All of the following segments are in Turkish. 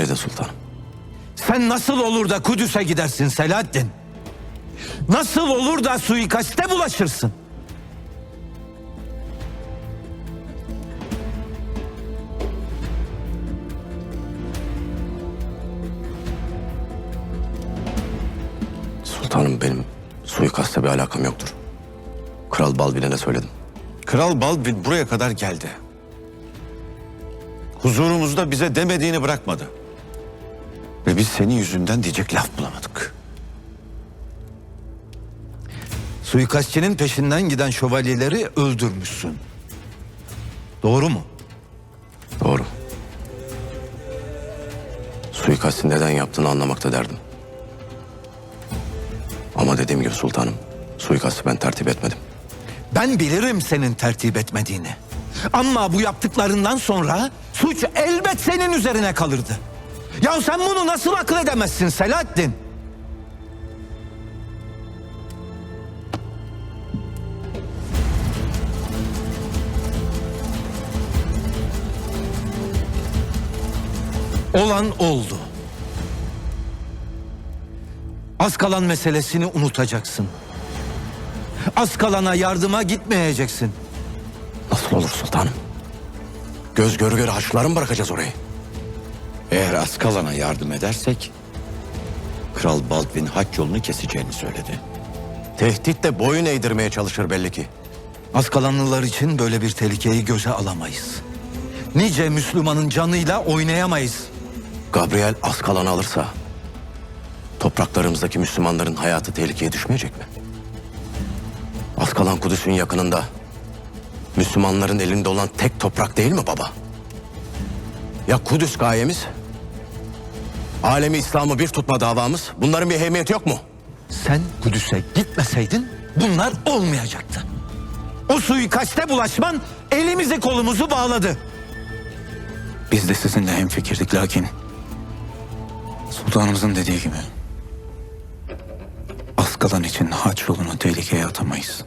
Emredin sultanım. Sen nasıl olur da Kudüs'e gidersin Selahaddin? Nasıl olur da suikaste bulaşırsın? Sultanım benim suikastle bir alakam yoktur. Kral Balbin'e söyledim. Kral Baldwin buraya kadar geldi. Huzurumuzda bize demediğini bırakmadı. Ve biz senin yüzünden diyecek laf bulamadık. Suikastçinin peşinden giden şövalyeleri öldürmüşsün. Doğru mu? Doğru. Suikasti neden yaptığını anlamakta derdim. Ama dediğim gibi sultanım, suikasti ben tertip etmedim. Ben bilirim senin tertip etmediğini. Ama bu yaptıklarından sonra suç elbet senin üzerine kalırdı. Ya sen bunu nasıl akıl edemezsin Selahaddin? Olan oldu. Az kalan meselesini unutacaksın. Az kalana yardıma gitmeyeceksin. Nasıl olur sultanım? Göz göre göre haçlıları mı bırakacağız orayı? Eğer Askalana yardım edersek... Kral Baldwin haç yolunu keseceğini söyledi. Tehditle boyun eğdirmeye çalışır belli ki. Askalanlılar için böyle bir tehlikeyi göze alamayız. Nice Müslümanın canıyla oynayamayız. Gabriel Askalan'ı alırsa... ...topraklarımızdaki Müslümanların hayatı tehlikeye düşmeyecek mi? Askalan Kudüs'ün yakınında... ...Müslümanların elinde olan tek toprak değil mi baba? Ya Kudüs gayemiz? Alemi İslam'ı bir tutma davamız? Bunların bir ehemmiyeti yok mu? Sen Kudüs'e gitmeseydin bunlar olmayacaktı. O suikaste bulaşman elimizi kolumuzu bağladı. Biz de sizinle hemfikirdik lakin sultanımızın dediği gibi Askalan için haç yolunu tehlikeye atamayız.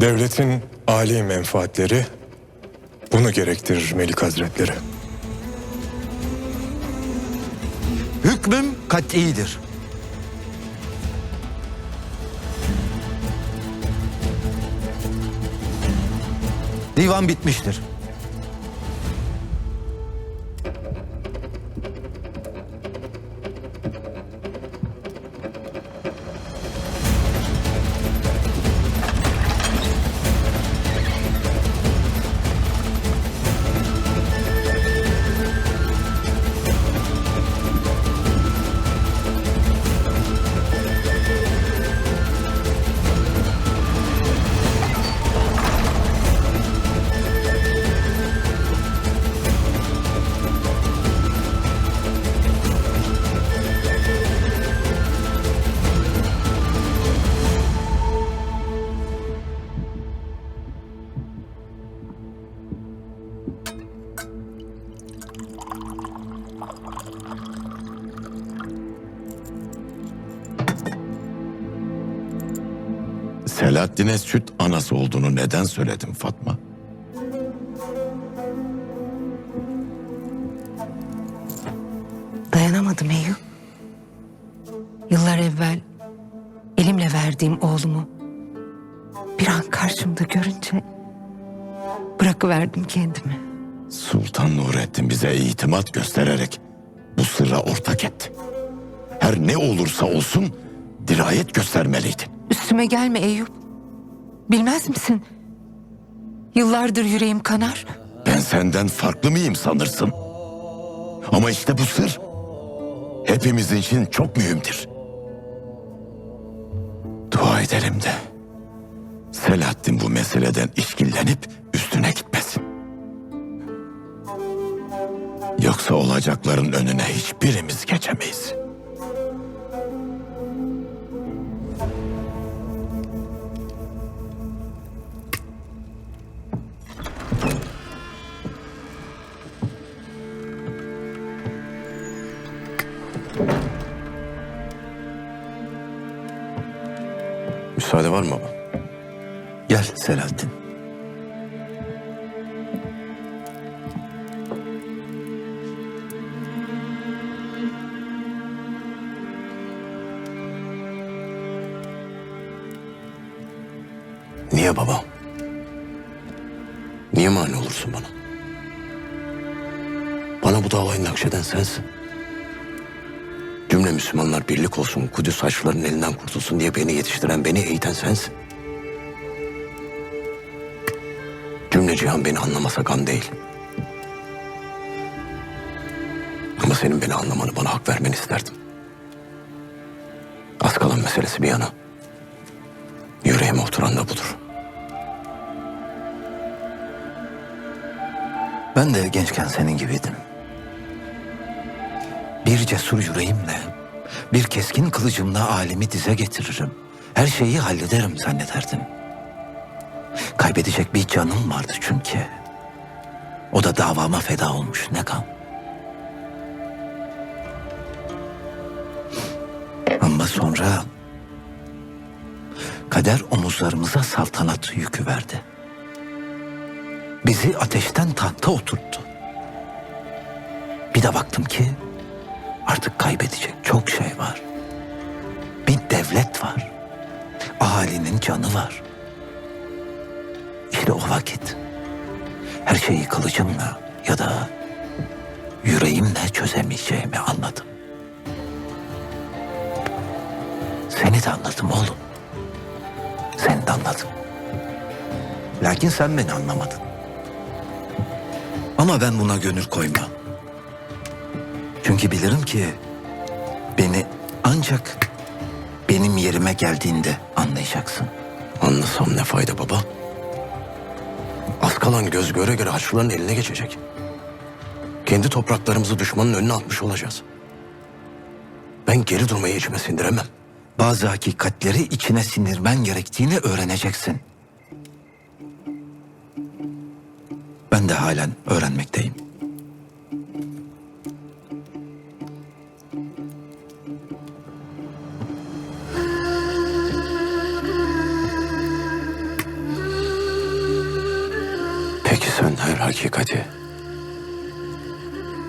Devletin âli menfaatleri bunu gerektirir Melik Hazretleri. Hükmüm kat'idir. Divan bitmiştir. Selahaddin'e süt anası olduğunu neden söyledin Fatma? Dayanamadım Eyüp. Yıllar evvel elimle verdiğim oğlumu bir an karşımda görünce bırakıverdim kendimi. Sultan Nurettin bize itimat göstererek bu sırra ortak etti. Her ne olursa olsun dirayet göstermeliydin. Üstüme gelme Eyüp. Bilmez misin? Yıllardır yüreğim kanar. Ben senden farklı mıyım sanırsın? Ama işte bu sır hepimizin için çok mühimdir. Dua edelim de Selahaddin bu meseleden işkillenip üstüne gitmesin. Yoksa olacakların önüne hiçbirimiz geçemeyiz. Müsaade var mı baba? Gel Selahattin. Niye baba? Niye mani olursun bana? Bana bu davayı nakşeden sensin. Müslümanlar birlik olsun, Kudüs Haçlıların elinden kurtulsun diye beni yetiştiren, beni eğiten sensin. Cümle cihan beni anlamasa gam değil. Ama senin beni anlamanı, bana hak vermeni isterdim. Az kalan meselesi bir yana. Yüreğime oturan da budur. Ben de gençken senin gibiydim. Bir cesur yüreğimle, bir keskin kılıcımla alemi dize getiririm. Her şeyi hallederim zannederdim. Kaybedecek bir canım vardı çünkü. O da davama feda olmuş ne gam. Ama sonra kader omuzlarımıza saltanat yükü verdi. Bizi ateşten tahta oturttu. Bir de baktım ki artık kaybedecek çok şey var. Bir devlet var. Ahalinin canı var. İşte o vakit her şeyi kılıcımla ya da yüreğimle çözemeyeceğimi anladım. Seni de anladım oğlum. Seni de anladım. Lakin sen beni anlamadın. Ama ben buna gönül koymam. Çünkü bilirim ki beni ancak benim yerime geldiğinde anlayacaksın. Anlasam ne fayda baba? Az kalan göz göre göre Haçlıların eline geçecek. Kendi topraklarımızı düşmanın önüne atmış olacağız. Ben geri durmayı içime sindiremem. Bazı hakikatleri içine sindirmen gerektiğini öğreneceksin. Ben de halen öğrenmekteyim. Peki sen her hakikati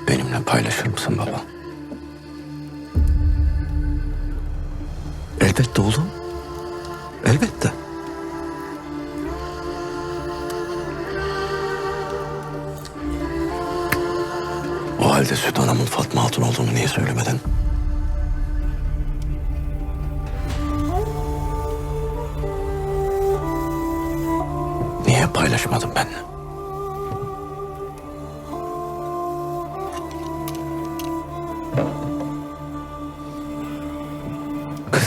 benimle paylaşır mısın baba? Elbette oğlum. Elbette. O halde Süt Anam'ın Fatma Hatun olduğunu niye söylemedin? Niye paylaşmadın benimle?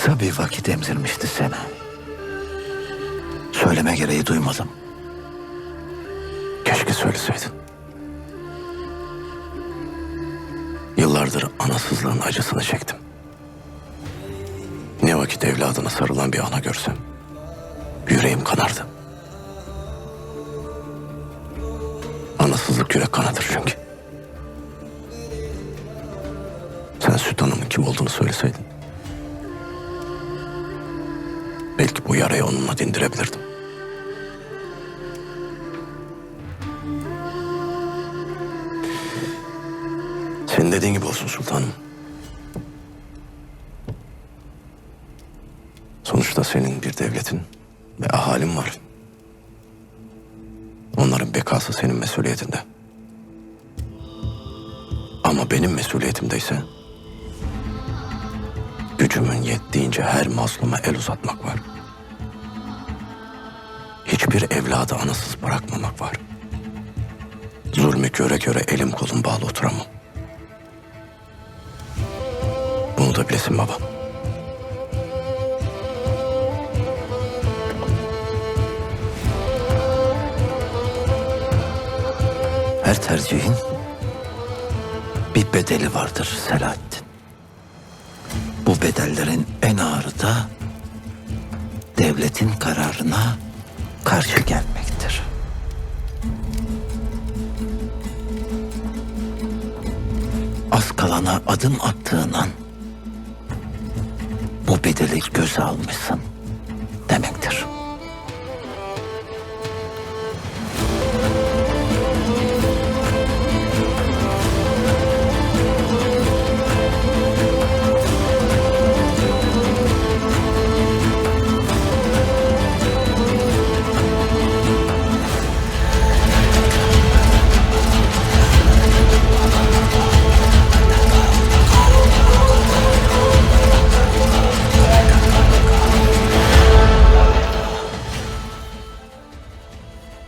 Kısa bir vakit emzirmişti seni. Söyleme gereği duymadım. Keşke söyleseydin. Yıllardır anasızlığın acısını çektim. Ne vakit evladına sarılan bir ana görsem yüreğim kanardı. Anasızlık yürek kanadır çünkü. Sen Süt Hanım'ın kim olduğunu söyleseydin. Belki bu yarayı onunla dindirebilirdim. Senin dediğin gibi olsun sultanım. Sonuçta senin bir devletin ve ahalin var. Onların bekası senin mesuliyetinde. Ama benim mesuliyetimdeyse gücümün yettiğince her mazluma el uzatmak var. Hiçbir evladı anasız bırakmamak var. Zulmü göre göre elim kolum bağlı oturamam. Bunu da bilesin baba. Her tercihin bir bedeli vardır Selahattin. Bu bedellerin en ağırı da devletin kararına karşı gelmektir. Az kalana adım attığın an bu bedeli göze almışsın.